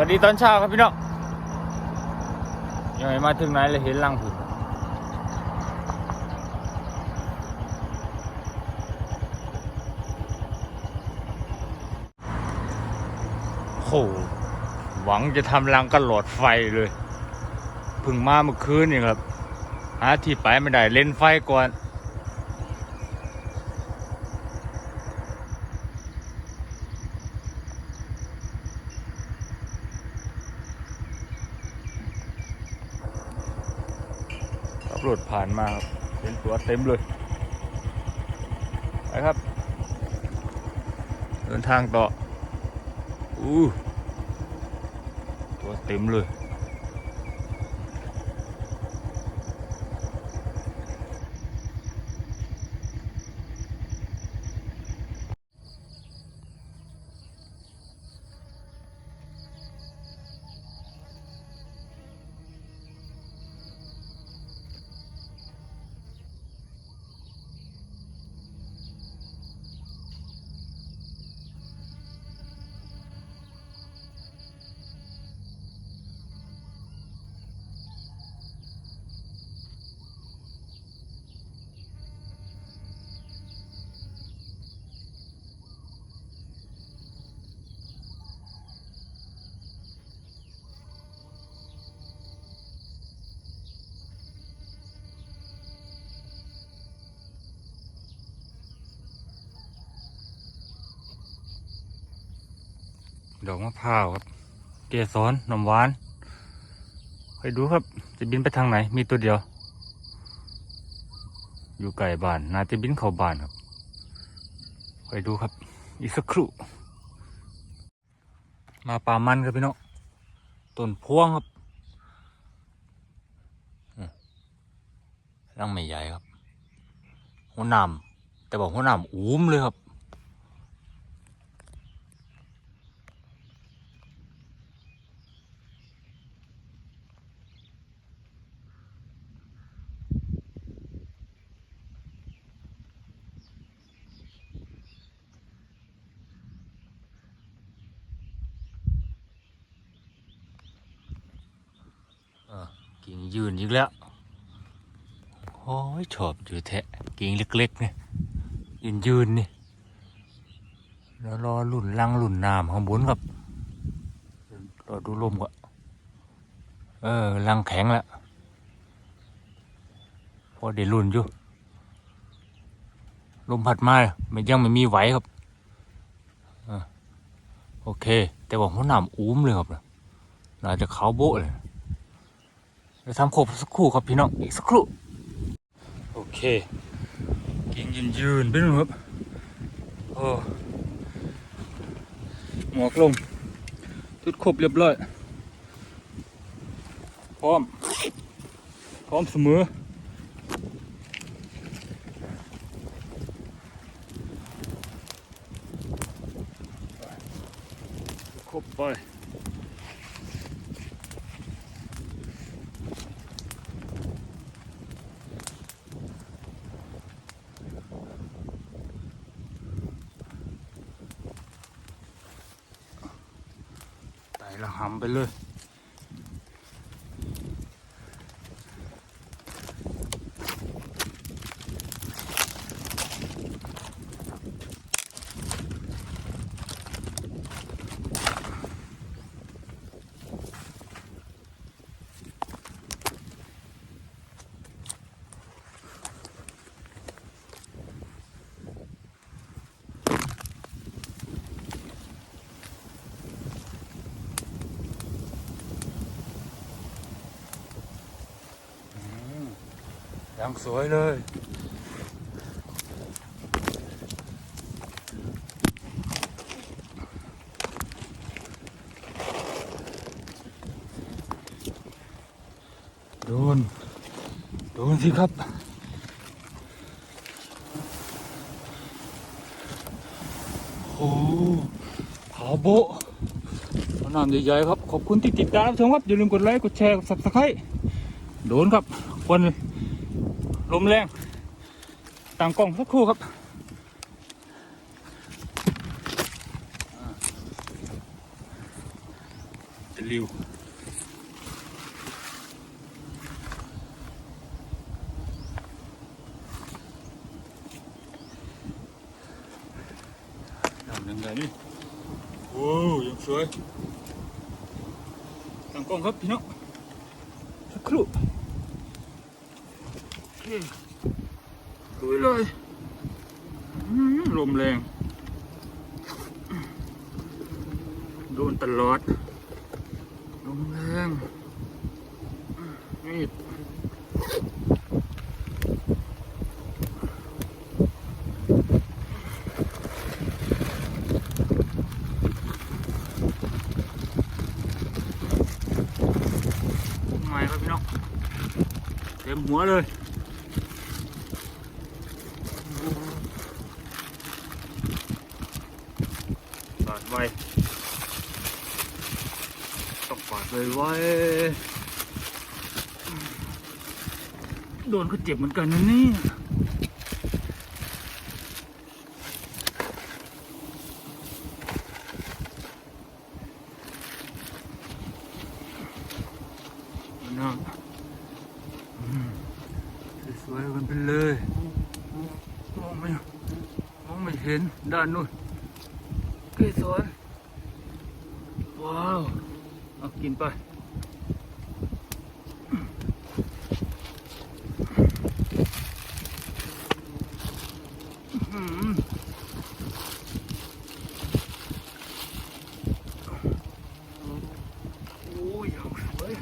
วัสดีตอนเช้าครับพี่น้องยังไงมาถึงไหนเลยเห็นลังผุดโหหวังจะทำรังกันหลอดไฟเลย พึ่งมาเมื่อคืนนี่ครับ หาที่ไปไม่ได้เล่นไฟก่อน ผ่านมาครับเป็นตัวเต็มเลยไปครับ เดินทางต่ออู้ตัวเต็มเลย ดอกมะพร้าวครับ เกสรนมหวานไปดูครับ จะบินไปทางไหน มีตัวเดียว อยู่ไกลบ้านน่าจะบินเข้าบ้านครับไปดูครับ อีกสักครู่ มาป่ามันครับพี่น้องต้นพวงครับร่างไม่ใหญ่ครับหัวหนามแต่บอกหัวหนามอุ้มเลยครับ กิ่งยืนอีกแล้ว โอ้ยชอบอยู่แทะกิ่งเล็กๆเนี่ยยืนยืนนี่แล้วรอหลุ่นลังหลุ่นน้ำข้างบนครับรอดูลมก่อนเออลังแข็งแล้วพอเดี๋ยวลุ่นอยู่ลมพัดมามันยังไม่มีไหวครับอโอเค แต่ว่าหัวหนามอุ้มเลยครับน่าจะเขาโบ๊ะเลย ดี๋ยวทำโครบสักครู่ครับพี่น้องอีกสักครู่โอเคกินยืนยืนๆไปนู่นครับโอ้หมวกลงทุดครบเรียบร้อยพร้อมพร้อมเสมอครบไป ไต่ละหำไปเลย ยังสวยเลย โดน โดนสิครับโอ้ผาโบะเอาน้ำใหญ่ๆครับ ขอบคุณที่ติดตามชมครับ อย่าลืมกดไลค์ กดแชร์ กด subscribe โดนครับ คน ลมแรงต่างกล้องสักครู่ครับตะลิวทำยังไงนี่โอ้ยังสวยตั้งกล้องครับพี่น้องสักครู่ โอเคลุยเลยลมแรง โดนตลอด ลมแรงนี่ไม่ครับพี่น้องเต็มหัวเลย ปาดไว ต้องปาดไวไวโดนก็เจ็บเหมือนกันนะเนี่ยนะอืมสวยๆกันไปเลย มองไม่มองไม่เห็นด้านนู้น เกสรว้าว เอากินไป อื้อหือโอ้ยอย่างสวย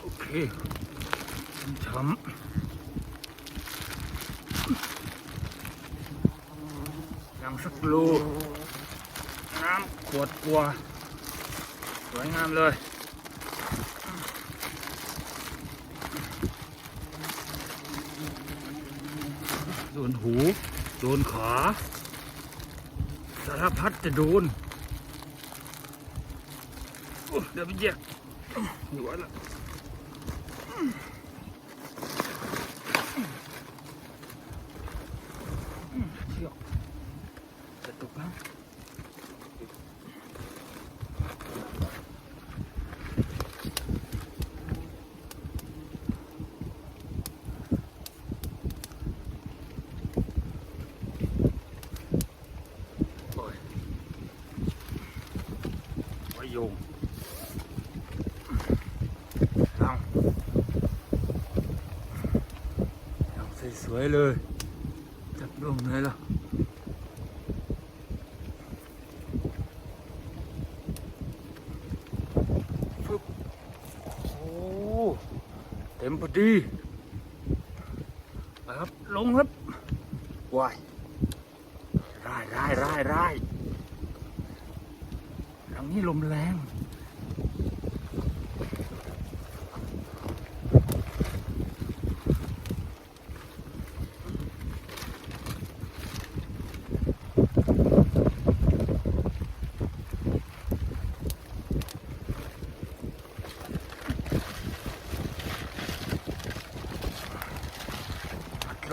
โอเคช้ำังสักโลน้ำขวดกลัว สวยงามเลยโดนหู โดนขา สารพัดจะโดนเดี๋ยวไปแยกอยู่วละเชือก จะตกแล้วโอ้ยไว้โยงเอายังสวยๆเลย จับลงเลยล่ะ ฟึบโอ้เต็มพอดีไปครับ ลงครับวายร่ายร่ายร่ายร่ายหลังนี้ลมแรง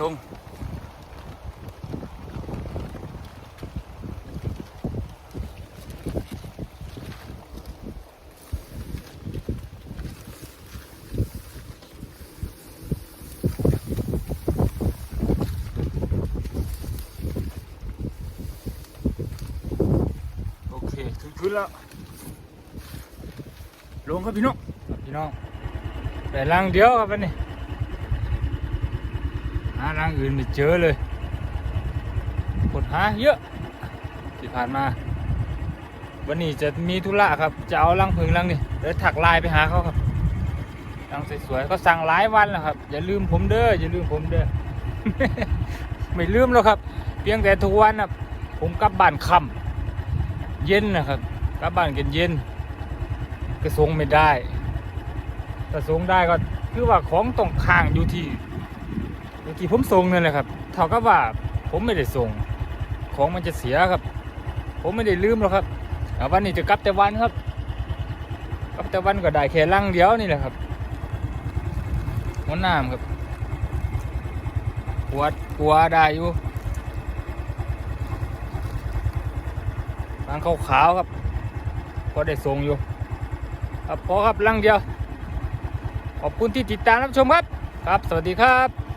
ลงโอเคถึงพื้นแล้วลงครับพี่น้องครับพี่น้องแต่ลังเดียวครับวันนี้ หารังอื่นไม่เจอเลยกดหาเยอะที่ผ่านมา วันนี้จะมีธุระครับ จะเอารังผึ่งรังนี่เดี๋ยวถักลายไปหาเขาครับรังสวยๆก็สั่งหลายวันแล้วครับ อย่าลืมผมเด้ออย่าลืมผมเด้อไม่ลืมแล้วครับ เพียงแต่ทุกวันนะผมกลับบ้านค่ำเย็นนะครับกลับบ้านกันเย็นก็ส่งไม่ได้ถ้าส่งได้ก็คือว่าของต้องค้างอยู่ที่ มื่อกี้ผมส่งนั่นแหละครับ เท่ากับว่าผมไม่ได้ส่ง ของมันจะเสียครับ ผมไม่ได้ลืมหรอกครับวันนี้จะกลับแต่วันครับกลับแต่วันก็ได้แค่ลังเดียวนี่แหละครับหัวน้ำครับปวดกลัวได้อยู่ลังขาวๆครับ พอได้ส่งอยู่ ครับพอครับลังเดียว ขอบคุณที่ติดตามรับชมครับ ครับ สวัสดีครับ